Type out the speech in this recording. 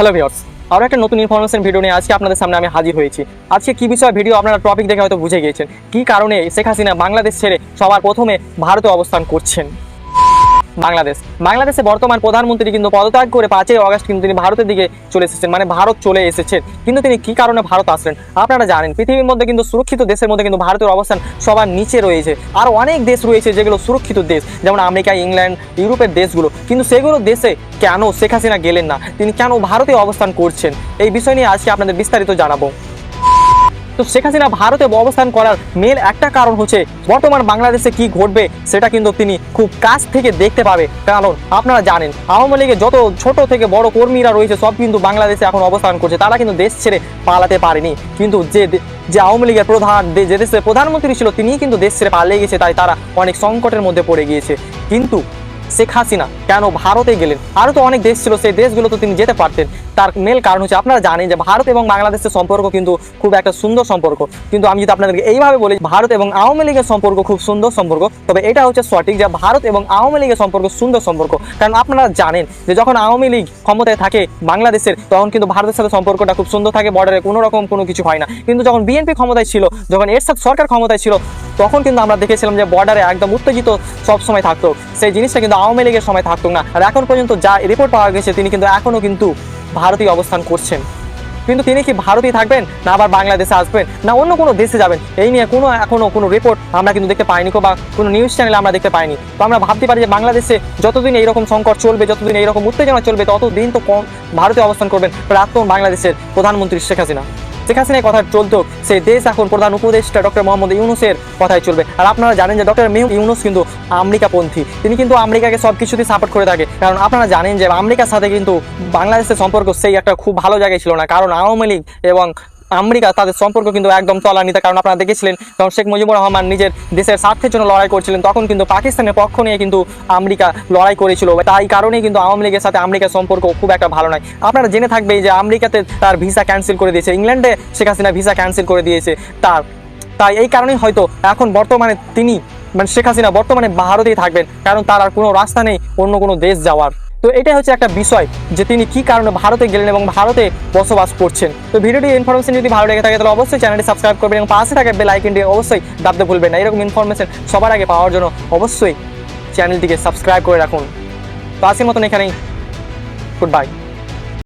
Hello viewers আরও একটা নতুন ইনফরমেশন ভিডিও নিয়ে আজকে আপনাদের সামনে আমি হাজির হয়েছি। আজকে কী বিষয়ে ভিডিও আপনারা টপিক দেখে হয়তো বুঝে গিয়েছেন। কী কারণে শেখ হাসিনা বাংলাদেশ ছেড়ে সবার প্রথমে ভারতে অবস্থান করছেন? বাংলাদেশ। বাংলাদেশে বর্তমান প্রধানমন্ত্রী কিন্তু পদত্যাগ করে পাঁচই অগস্ট কিন্তু তিনি ভারতের দিকে চলে এসেছেন মানে ভারত চলে এসেছেন। কিন্তু তিনি কি কারণে ভারত আসলেন? আপনারা জানেন, পৃথিবীর মধ্যে কিন্তু সুরক্ষিত দেশের মধ্যে কিন্তু ভারতের অবস্থান সবার নিচে রয়েছে। আর অনেক দেশ রয়েছে যেগুলো সুরক্ষিত দেশ, যেমন আমেরিকা, ইংল্যান্ড, ইউরোপের দেশগুলো। কিন্তু সেগুলো দেশে কেন শেখ হাসিনা গেলেন না? তিনি কেন ভারতে অবস্থান করছেন? এই বিষয় নিয়ে আজকে আপনাদের বিস্তারিত জানাব। তো শেখ হাসিনা ভারতে অবস্থান করার মেল একটা কারণ হচ্ছে বর্তমান বাংলাদেশে কি ঘটবে সেটা কিন্তু তিনি খুব কাছ থেকে দেখতে পাবে। কারণ আপনারা জানেন, আওয়ামী লীগের যত ছোট থেকে বড় কর্মীরা রয়েছে, সব কিন্তু বাংলাদেশে এখন অবস্থান করছে। তারা কিন্তু দেশ ছেড়ে পালাতে পারেনি। কিন্তু যে যে আওয়ামী লীগের প্রধান, যে দেশের প্রধানমন্ত্রী ছিল, তিনিই কিন্তু দেশ ছেড়ে পালিয়ে গেছে, তাই তারা অনেক সংকটের মধ্যে পড়ে গিয়েছে। কিন্তু শেখ হাসিনা কেন ভারতে গেলেন? আরও তো অনেক দেশ ছিল, সেই দেশগুলো তো তিনি যেতে পারতেন। তার মেল কারণ হচ্ছে, আপনারা জানেন যে ভারত এবং বাংলাদেশের সম্পর্ক কিন্তু খুব একটা সুন্দর সম্পর্ক। কিন্তু আমি যদি আপনাদেরকে এইভাবে বলি, ভারত এবং আওয়ামী লীগের সম্পর্ক খুব সুন্দর সম্পর্ক। তবে এটা হচ্ছে সঠিক যে ভারত এবং আওয়ামী লীগের সম্পর্ক সুন্দর সম্পর্ক। কারণ আপনারা জানেন যে যখন আওয়ামী লীগ ক্ষমতায় থাকে বাংলাদেশের, তখন কিন্তু ভারতের সাথে সম্পর্কটা খুব সুন্দর থাকে বর্ডারে কোনো রকম কোনো কিছু হয় না। কিন্তু যখন বিএনপি ক্ষমতায় ছিল, যখন এর এরশাদ সরকার ক্ষমতায় ছিল তখন কিন্তু আমরা দেখেছিলাম যে বর্ডারে একদম উত্তেজিত সব সময় থাকতো। সেই জিনিসটা কিন্তু আওয়ামী লীগের সময় থাকতো না। আর এখন পর্যন্ত যা রিপোর্ট পাওয়া গেছে, তিনি কিন্তু এখনও কিন্তু ভারতীয় অবস্থান করছেন। কিন্তু তিনি কি ভারতেই থাকবেন? না আবার বাংলাদেশে আসবেন? না অন্য কোনো দেশে যাবেন? এই নিয়ে কোনো, এখনও কোনো রিপোর্ট আমরা কিন্তু দেখতে পাইনি বা কোনো নিউজ চ্যানেলে আমরা দেখতে পাইনি। তো আমরা ভাবতে পারি যে বাংলাদেশে যতদিন এইরকম সংকট চলবে, যতদিন এইরকম উত্তেজনা চলবে, ততদিন তো কম ভারতে অবস্থান করবেন প্রাক্তন বাংলাদেশের প্রধানমন্ত্রী শেখ হাসিনা। শেখ হাসিনার কথা চলতো সেই দেশ এখন প্রধান উপদেষ্টা ডক্টর মোহাম্মদ ইউনুসের কথাই চলবে। আর আপনারা জানেন যে ডক্টর মেহ ইউনুস কিন্তু আমেরিকাপন্থী। তিনি কিন্তু আমেরিকাকে সব কিছুতেই সাপোর্ট করে থাকে। কারণ আপনারা জানেন যে আমেরিকার সাথে কিন্তু বাংলাদেশের সম্পর্ক সেই একটা খুব ভালো জায়গায় ছিল না। কারণ আওয়ামী লীগ এবং আমেরিকা তাদের সম্পর্ক কিন্তু একদম তলানিতে। কারণ আপনারা দেখেছিলেন, যখন শেখ মুজিবুর রহমান নিজের দেশের স্বার্থের জন্য লড়াই করছিলেন, তখন কিন্তু পাকিস্তানের পক্ষ নিয়ে কিন্তু আমেরিকা লড়াই করেছিল। তাই কারণেই কিন্তু আওয়ামী লীগের সাথে আমেরিকার সম্পর্ক খুব একটা ভালো নয়। আপনারা জেনে থাকবে যে আমেরিকাতে তার ভিসা ক্যান্সেল করে দিয়েছে, ইংল্যান্ডে শেখ হাসিনা ভিসা ক্যান্সেল করে দিয়েছে তার। তাই এই কারণেই হয়তো এখন বর্তমানে তিনি মানে শেখ হাসিনা বর্তমানে ভারতেই থাকবেন, কারণ তার আর কোনো রাস্তা নেই অন্য কোনো দেশ যাওয়ার। তো এটাই হচ্ছে একটা বিষয় যে তিনি কি কারণে ভারতে গেলেন এবং ভারতে বসবাস করছেন। তো ভিডিওটি ইনফরমেশন যদি ভালো লেগে থাকে, তাহলে অবশ্যই চ্যানেলটি সাবস্ক্রাইব করবেন এবং পাশে থাকা বেল আইকনটি অবশ্যই দাবতে ভুলবেন না। এরকম ইনফরমেশন সবার আগে পাওয়ার জন্য অবশ্যই চ্যানেলটিকে সাবস্ক্রাইব করে রাখুন। তো আজকের মতন এখানেই। Good bye